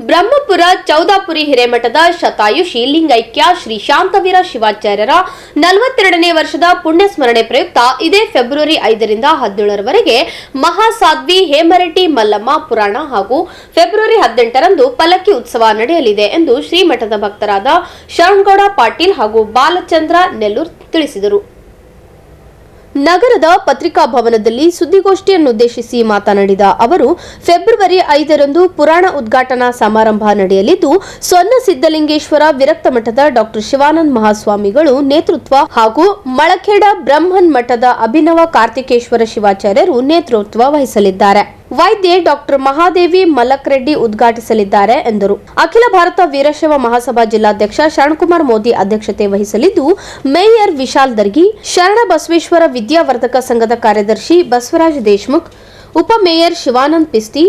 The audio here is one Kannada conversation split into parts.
ಬ್ರಹ್ಮಪುರ ಚೌದಾಪುರಿ ಹಿರೇಮಠದ ಶತಾಯುಷಿ ಲಿಂಗೈಕ್ಯ ಶ್ರೀ ಶಾಂತವೀರ ಶಿವಾಚಾರ್ಯರ ನಲವತ್ತೆರಡನೇ ವರ್ಷದ ಪುಣ್ಯಸ್ಮರಣೆ ಪ್ರಯುಕ್ತ ಇದೇ ಫೆಬ್ರವರಿ ಐದರಿಂದ ಹದಿನೇಳರವರೆಗೆ ಮಹಾಸಾಧ್ವಿ ಹೇಮರೆಡ್ಡಿ ಮಲ್ಲಮ್ಮ ಪುರಾಣ ಹಾಗೂ ಫೆಬ್ರವರಿ ಹದಿನೆಂಟರಂದು ಪಲಕ್ಕಿ ಉತ್ಸವ ನಡೆಯಲಿದೆ ಎಂದು ಶ್ರೀಮಠದ ಭಕ್ತರಾದ ಶರಣಗೌಡ ಪಾಟೀಲ್ ಹಾಗೂ ಬಾಲಚಂದ್ರ ನೆಲ್ಲೂರ್ ತಿಳಿಸಿದರು. ನಗರದ ಪತ್ರಿಕಾ ಭವನದಲ್ಲಿ ಸುದ್ದಿಗೋಷ್ಠಿಯನ್ನುದ್ದೇಶಿಸಿ ಮಾತನಾಡಿದ ಅವರು, ಫೆಬ್ರವರಿ ಐದರಂದು ಪುರಾಣ ಉದ್ಘಾಟನಾ ಸಮಾರಂಭ ನಡೆಯಲಿದ್ದು ಸೊನ್ನ ಸಿದ್ದಲಿಂಗೇಶ್ವರ ವಿರಕ್ತ ಮಠದ ಡಾಕ್ಟರ್ ಶಿವಾನಂದ ಮಹಾಸ್ವಾಮಿಗಳು ನೇತೃತ್ವ ಹಾಗೂ ಮಳಖೇಡ ಬ್ರಹ್ಮನ್ ಮಠದ ಅಭಿನವ ಕಾರ್ತಿಕೇಶ್ವರ ಶಿವಾಚಾರ್ಯರು ನೇತೃತ್ವ ವಹಿಸಲಿದ್ದಾರೆ. ವೈದ್ಯೆ ಡಾಕ್ಟರ್ ಮಹಾದೇವಿ ಮಲ್ಲಕ್ರೆಡ್ಡಿ ಉದ್ಘಾಟಿಸಲಿದ್ದಾರೆ ಎಂದರು. ಅಖಿಲ ಭಾರತ ವೀರಶೈವ ಮಹಾಸಭಾ ಜಿಲ್ಲಾಧ್ಯಕ್ಷ ಶರಣಕುಮಾರ್ ಮೋದಿ ಅಧ್ಯಕ್ಷತೆ ವಹಿಸಲಿದ್ದು, ಮೇಯರ್ ವಿಶಾಲ್ ದರ್ಗಿ, ಶರಣ ಬಸವೇಶ್ವರ ವಿದ್ಯಾವರ್ಧಕ ಸಂಘದ ಕಾರ್ಯದರ್ಶಿ ಬಸವರಾಜ್ ದೇಶ್ಮುಖ್ ಉಪಮೇಯರ್ ಶಿವಾನಂದ್ ಪಿಸ್ತಿ,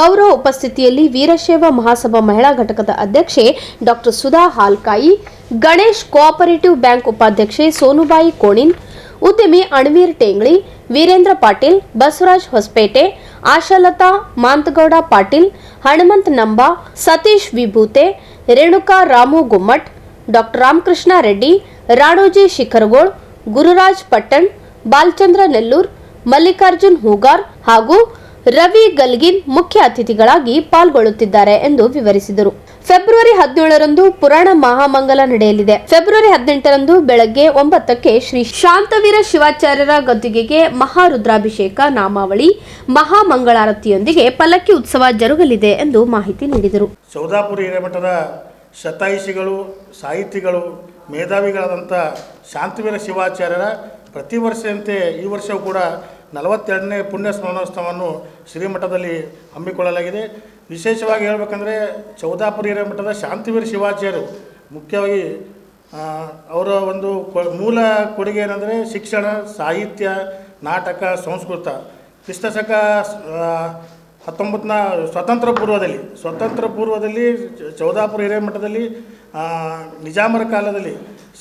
ಗೌರವ ಉಪಸ್ಥಿತಿಯಲ್ಲಿ ವೀರಶೈವ ಮಹಾಸಭಾ ಮಹಿಳಾ ಘಟಕದ ಅಧ್ಯಕ್ಷೆ doctor Sudha Halkai, Ganesh cooperative bank ಉಪಾಧ್ಯಕ್ಷೆ ಸೋನುಬಾಯಿ ಕೋಣಿನ್, ಉದ್ಯಮಿ ಅಣ್ವೀರ್ ಟೇಂಗ್ಳಿ, ವೀರೇಂದ್ರ ಪಾಟೀಲ್, ಬಸವರಾಜ್ ಹೊಸಪೇಟೆ ಆಶಾಲತಾ, ಮಾಂತಗೌಡ, ಪಾಟೀಲ್, ಹನುಮಂತ್ ನಂಬಾ, ಸತೀಶ್ ವಿಭೂತೆ, ರೇಣುಕಾ ರಾಮು ಗುಮ್ಮಟ್, ಡಾಕ್ಟರ್ ರಾಮಕೃಷ್ಣ ರೆಡ್ಡಿ, ರಾಣೋಜಿ ಶಿಖರಗೋಳ್, ಗುರುರಾಜ್ ಪಟ್ಟಣ್, ಬಾಲಚಂದ್ರ ನೆಲ್ಲೂರ್, ಮಲ್ಲಿಕಾರ್ಜುನ್ ಹೂಗಾರ್ ಹಾಗೂ ರವಿ ಗಲ್ಗಿನ್ ಮುಖ್ಯ ಅತಿಥಿಗಳಾಗಿ ಪಾಲ್ಗೊಳ್ಳುತ್ತಿದ್ದಾರೆ ಎಂದು ವಿವರಿಸಿದರು. ಫೆಬ್ರವರಿ ಹದಿನೇಳರಂದು ಪುರಾಣ ಮಹಾಮಂಗಲ ನಡೆಯಲಿದೆ. ಫೆಬ್ರವರಿ ಹದಿನೆಂಟರಂದು ಬೆಳಗ್ಗೆ ಒಂಬತ್ತಕ್ಕೆ ಶ್ರೀ ಶಾಂತವೀರ ಶಿವಾಚಾರ್ಯರ ಗದ್ದುಗೆಗೆ ಮಹಾರುದ್ರಾಭಿಷೇಕ ನಾಮಾವಳಿ, ಮಹಾಮಂಗಳಾರತಿಯೊಂದಿಗೆ ಪಲ್ಲಕ್ಕಿ ಉತ್ಸವ ಜರುಗಲಿದೆ ಎಂದು ಮಾಹಿತಿ ನೀಡಿದರು. ಸೌದಾಪುರಿ ಹಿರೇಮಠದ ಶತಾಯಿಸಿಗಳು ಸಾಹಿತಿಗಳು, ಮೇಧಾವಿಗಳಾದಂಥ ಶಾಂತವೀರ ಶಿವಾಚಾರ್ಯರ ಪ್ರತಿ ವರ್ಷದಂತೆ ಈ ವರ್ಷವೂ ಕೂಡ ನಲವತ್ತೆರಡನೇ ಪುಣ್ಯ ಸ್ಮರಣೋತ್ಸವವನ್ನು ಶ್ರೀಮಠದಲ್ಲಿ ಹಮ್ಮಿಕೊಳ್ಳಲಾಗಿದೆ. ವಿಶೇಷವಾಗಿ ಹೇಳಬೇಕಂದ್ರೆ ಚೌದಾಪುರಿ ಹಿರೇಮಠದ ಶಾಂತಿವೀರ ಶಿವಾಚಾರ್ಯರು, ಮುಖ್ಯವಾಗಿ ಅವರ ಒಂದು ಮೂಲ ಕೊಡುಗೆ ಏನಂದರೆ ಶಿಕ್ಷಣ, ಸಾಹಿತ್ಯ, ನಾಟಕ, ಸಂಸ್ಕೃತ. ಕ್ರಿಸ್ತಶಕ ಹತ್ತೊಂಬತ್ತನ ಸ್ವತಂತ್ರ ಪೂರ್ವದಲ್ಲಿ ಸ್ವತಂತ್ರ ಪೂರ್ವದಲ್ಲಿ ಚೌದಾಪುರ ಹಿರೇಮಠದಲ್ಲಿ ನಿಜಾಮರ ಕಾಲದಲ್ಲಿ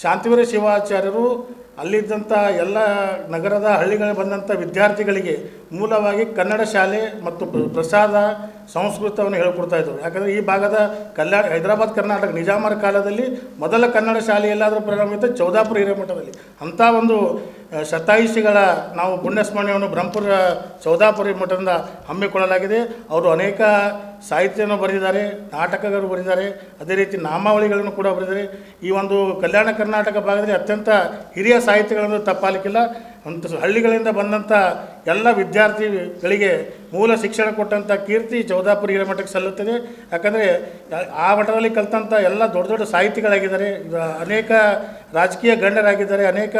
ಶಾಂತಿವೀರ ಶಿವಾಚಾರ್ಯರು ಅಲ್ಲಿದ್ದಂಥ ಎಲ್ಲ ನಗರದ ಹಳ್ಳಿಗಳಿಗೆ ಬಂದಂಥ ವಿದ್ಯಾರ್ಥಿಗಳಿಗೆ ಮೂಲವಾಗಿ ಕನ್ನಡ ಶಾಲೆ ಮತ್ತು ಪ್ರಸಾದ ಸಂಸ್ಕೃತವನ್ನು ಹೇಳ್ಕೊಡ್ತಾ ಇದ್ದರು ಯಾಕಂದರೆ ಈ ಭಾಗದ ಕಲ್ಯಾಣ, ಹೈದರಾಬಾದ್, ಕರ್ನಾಟಕ, ನಿಜಾಮರ ಕಾಲದಲ್ಲಿ ಮೊದಲ ಕನ್ನಡ ಶಾಲೆ ಎಲ್ಲಾದರೂ ಪ್ರಾರಂಭ ಇತ್ತು, ಚೌದಾಪುರ ಹಿರೇಮಠದಲ್ಲಿ ಅಂಥ ಒಂದು ಶತಾಯುಷಿಗಳ ನಾವು ಪುಣ್ಯಸ್ಮರಣೆಯನ್ನು ಬ್ರಹ್ಮಪುರ, ಚೌದಾಪುರ ಮಠದಿಂದ ಹಮ್ಮಿಕೊಳ್ಳಲಾಗಿದೆ. ಅವರು ಅನೇಕ ಸಾಹಿತ್ಯವನ್ನು ಬರೆದಿದ್ದಾರೆ ನಾಟಕಗಳು ಬರೆದಿದ್ದಾರೆ, ಅದೇ ರೀತಿ ನಾಮಾವಳಿಗಳನ್ನು ಕೂಡ ಬರೆದಿದ್ದಾರೆ. ಈ ಒಂದು ಕಲ್ಯಾಣ ಕರ್ನಾಟಕ ಭಾಗದಲ್ಲಿ ಅತ್ಯಂತ ಹಿರಿಯ ಸಾಹಿತ್ಯಗಳನ್ನು ತಪ್ಪಾಲಿಕ್ಕಿಲ್ಲ. ಒಂದು ಹಳ್ಳಿಗಳಿಂದ ಬಂದಂಥ ಎಲ್ಲ ವಿದ್ಯಾರ್ಥಿಗಳಿಗೆ ಮೂಲ ಶಿಕ್ಷಣ ಕೊಟ್ಟಂಥ ಕೀರ್ತಿ ಚೌದಾಪುರ ಹಿರೇಮಠಕ್ಕೆ ಸಲ್ಲುತ್ತದೆ. ಯಾಕಂದರೆ, ಆ ಮಠದಲ್ಲಿ ಕಲಿತಂಥ ಎಲ್ಲ ದೊಡ್ಡ ದೊಡ್ಡ ಸಾಹಿತಿಗಳಾಗಿದ್ದಾರೆ. ಅನೇಕ ರಾಜಕೀಯ ಗಣ್ಯರಾಗಿದ್ದಾರೆ, ಅನೇಕ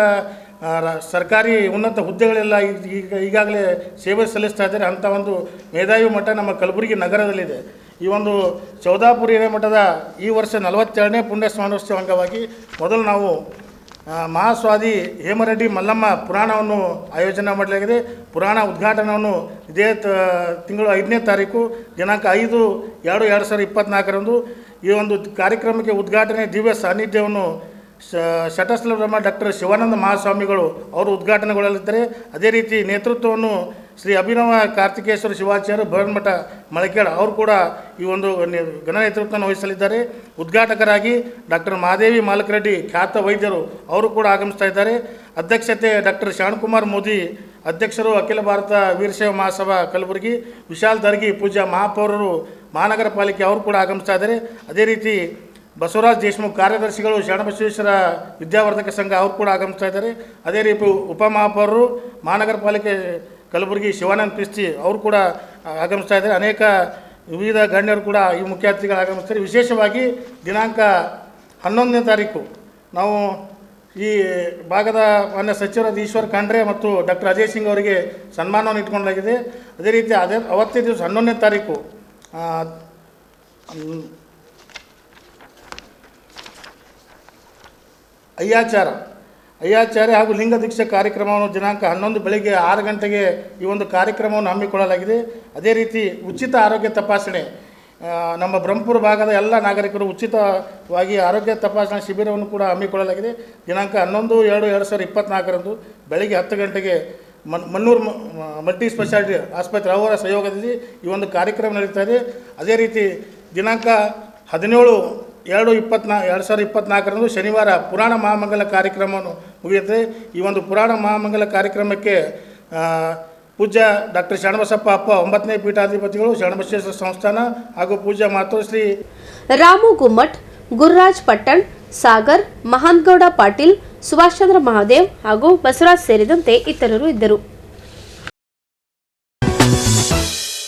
ಸರ್ಕಾರಿ ಉನ್ನತ ಹುದ್ದೆಗಳೆಲ್ಲ ಈಗ ಈಗ, ಈಗಾಗಲೇ ಸೇವೆ ಸಲ್ಲಿಸ್ತಾ ಇದ್ದಾರೆ. ಅಂಥ ಒಂದು ಮೇಧಾವಿ ಮಠ ನಮ್ಮ ಕಲಬುರಗಿ ನಗರದಲ್ಲಿದೆ. ಈ ಒಂದು ಚೌದಾಪುರಿ ಮಠದ ಈ ವರ್ಷ ನಲವತ್ತೆರಡನೇ ಪುಣ್ಯ ಸ್ಮರಣೋತ್ಸವ ಅಂಗವಾಗಿ ಮೊದಲು ನಾವು ಮಹಾಸ್ವಾದಿ ಹೇಮರೆಡ್ಡಿ ಮಲ್ಲಮ್ಮ ಪುರಾಣವನ್ನು ಆಯೋಜನೆ ಮಾಡಲಾಗಿದೆ. ಪುರಾಣ ಉದ್ಘಾಟನವನ್ನು ಇದೇ ತಿಂಗಳು ಐದನೇ ತಾರೀಕು, ದಿನಾಂಕ ಐದು ಎರಡು ಎರಡು ಸಾವಿರದ ಇಪ್ಪತ್ತ್ನಾಲ್ಕರಂದು ಈ ಒಂದು ಕಾರ್ಯಕ್ರಮಕ್ಕೆ ಉದ್ಘಾಟನೆ ದಿವ್ಯ ಸಾನ್ನಿಧ್ಯವನ್ನು ಶ ಡಾಕ್ಟರ್ ಶಿವಾನಂದ ಮಹಾಸ್ವಾಮಿಗಳು ಅವರು ಉದ್ಘಾಟನೆಗೊಳ್ಳಲಿದ್ದಾರೆ. ಅದೇ ರೀತಿ ನೇತೃತ್ವವನ್ನು ಶ್ರೀ ಅಭಿನವ ಕಾರ್ತಿಕೇಶ್ವರ ಶಿವಾಚಾರ್ಯ ಭರಮಠ ಮಳಕೇಡ ಅವರು ಕೂಡ ಈ ಒಂದು ಗಣ ನೇತೃತ್ವವನ್ನು ವಹಿಸಲಿದ್ದಾರೆ. ಉದ್ಘಾಟಕರಾಗಿ ಡಾಕ್ಟರ್ ಮಹಾದೇವಿ ಮಾಲಕರೆಡ್ಡಿ ಖ್ಯಾತ ವೈದ್ಯರು ಅವರು ಕೂಡ ಆಗಮಿಸ್ತಾ ಇದ್ದಾರೆ. ಅಧ್ಯಕ್ಷತೆ ಡಾಕ್ಟರ್ ಶಾಣಕುಮಾರ್ ಮೋದಿ, ಅಧ್ಯಕ್ಷರು ಅಖಿಲ ಭಾರತ ವೀರಶೈವ ಮಹಾಸಭಾ ಕಲಬುರಗಿ, ವಿಶಾಲ್ ದರ್ಗಿ ಪೂಜಾ ಮಹಾಪೌರರು ಮಹಾನಗರ ಪಾಲಿಕೆ ಅವರು ಕೂಡ ಆಗಮಿಸ್ತಾ ಇದ್ದಾರೆ. ಅದೇ ರೀತಿ ಬಸವರಾಜ್ ದೇಶಮುಖ್ ಕಾರ್ಯದರ್ಶಿಗಳು ಶರಣಬಸವೇಶ್ವರ ವಿದ್ಯಾವರ್ಧಕ ಸಂಘ ಅವರು ಕೂಡ ಆಗಮಿಸ್ತಾ ಇದ್ದಾರೆ. ಅದೇ ರೀತಿ ಉಪಮಹಾಪೌರರು, ಮಹಾನಗರ ಪಾಲಿಕೆ ಕಲಬುರಗಿ ಶಿವಾನಂದ ಪಿಸ್ತಿ ಅವರು ಕೂಡ ಆಗಮಿಸ್ತಾ ಇದ್ದಾರೆ. ಅನೇಕ ವಿವಿಧ ಗಣ್ಯರು ಕೂಡ ಈ ಮುಖ್ಯ ಅತಿಥಿಗಳು ಆಗಮಿಸ್ತಾರೆ. ವಿಶೇಷವಾಗಿ ದಿನಾಂಕ ಹನ್ನೊಂದನೇ ತಾರೀಕು ನಾವು ಈ ಭಾಗದ ಮಾನ್ಯ ಸಚಿವರಾದ ಈಶ್ವರ್ ಖಂಡ್ರೆ ಮತ್ತು ಡಾಕ್ಟರ್ ಅಜಯ್ ಸಿಂಗ್ ಅವರಿಗೆ ಸನ್ಮಾನವನ್ನು ಇಟ್ಕೊಂಡಾಗಿದೆ ಅದೇ ರೀತಿ ಅದೇ ಅವತ್ತೇ ದಿವಸ ಹನ್ನೊಂದನೇ ತಾರೀಕು ಅಯ್ಯಾಚಾರ. ಅಯ್ಯಾಚಾರ್ಯ ಹಾಗೂ ಲಿಂಗ ದೀಕ್ಷೆ ಕಾರ್ಯಕ್ರಮವನ್ನು ದಿನಾಂಕ ಹನ್ನೊಂದು ಬೆಳಗ್ಗೆ ಆರು ಗಂಟೆಗೆ ಈ ಒಂದು ಕಾರ್ಯಕ್ರಮವನ್ನು ಹಮ್ಮಿಕೊಳ್ಳಲಾಗಿದೆ. ಅದೇ ರೀತಿ ಉಚಿತ ಆರೋಗ್ಯ ತಪಾಸಣೆ. ನಮ್ಮ ಬ್ರಹ್ಮಪುರ ಭಾಗದ ಎಲ್ಲ ನಾಗರಿಕರು ಉಚಿತವಾಗಿ ಆರೋಗ್ಯ ತಪಾಸಣಾ ಶಿಬಿರವನ್ನು ಕೂಡ ಹಮ್ಮಿಕೊಳ್ಳಲಾಗಿದೆ. ದಿನಾಂಕ ಹನ್ನೊಂದು ಎರಡು ಎರಡು ಸಾವಿರದ ಇಪ್ಪತ್ತ್ನಾಲ್ಕರಂದು ಬೆಳಗ್ಗೆ ಹತ್ತು ಗಂಟೆಗೆ ಮನ್, ಮನ್ನೂರು ಮಲ್ಟಿ ಸ್ಪೆಷಾಲಿಟಿ ಆಸ್ಪತ್ರೆ ಅವರ ಸಹಯೋಗದಲ್ಲಿ ಈ ಒಂದು ಕಾರ್ಯಕ್ರಮ ನಡೀತಾ ಇದೆ. ಅದೇ ರೀತಿ ದಿನಾಂಕ ಹದಿನೇಳು ಎರಡು ಇಪ್ಪತ್ನಾ, ಎರಡು ಸಾವಿರದ ಇಪ್ಪತ್ನಾಲ್ಕರಂದು ಶನಿವಾರ ಪುರಾಣ ಮಹಾಮಂಗಲ ಕಾರ್ಯಕ್ರಮವನ್ನು ಮುಗಿಯುತ್ತೆ. ಈ ಒಂದು ಪುರಾಣ ಮಹಾಮಂಗಲ ಕಾರ್ಯಕ್ರಮಕ್ಕೆ ಪೂಜ್ಯ ಡಾಕ್ಟರ್ ಶರಣಬಸಪ್ಪ ಅಪ್ಪ ಒಂಬತ್ತನೇ ಪೀಠಾಧಿಪತಿಗಳು ಶರಣಬಸೇಶ್ವರ ಸಂಸ್ಥಾನ ಹಾಗೂ ಪೂಜ್ಯ ಮಾತೋಶ್ರೀ ರಾಮು ಗುಮ್ಮಟ್, ಗುರುರಾಜ್ ಪಟ್ಟಣ್, ಸಾಗರ್, ಮಹಾನ್ಗೌಡ ಪಾಟೀಲ್ ಸುಭಾಷ್ ಚಂದ್ರ ಮಹಾದೇವ್ ಹಾಗೂ ಬಸವರಾಜ್ ಸೇರಿದಂತೆ ಇತರರು ಇದ್ದರು.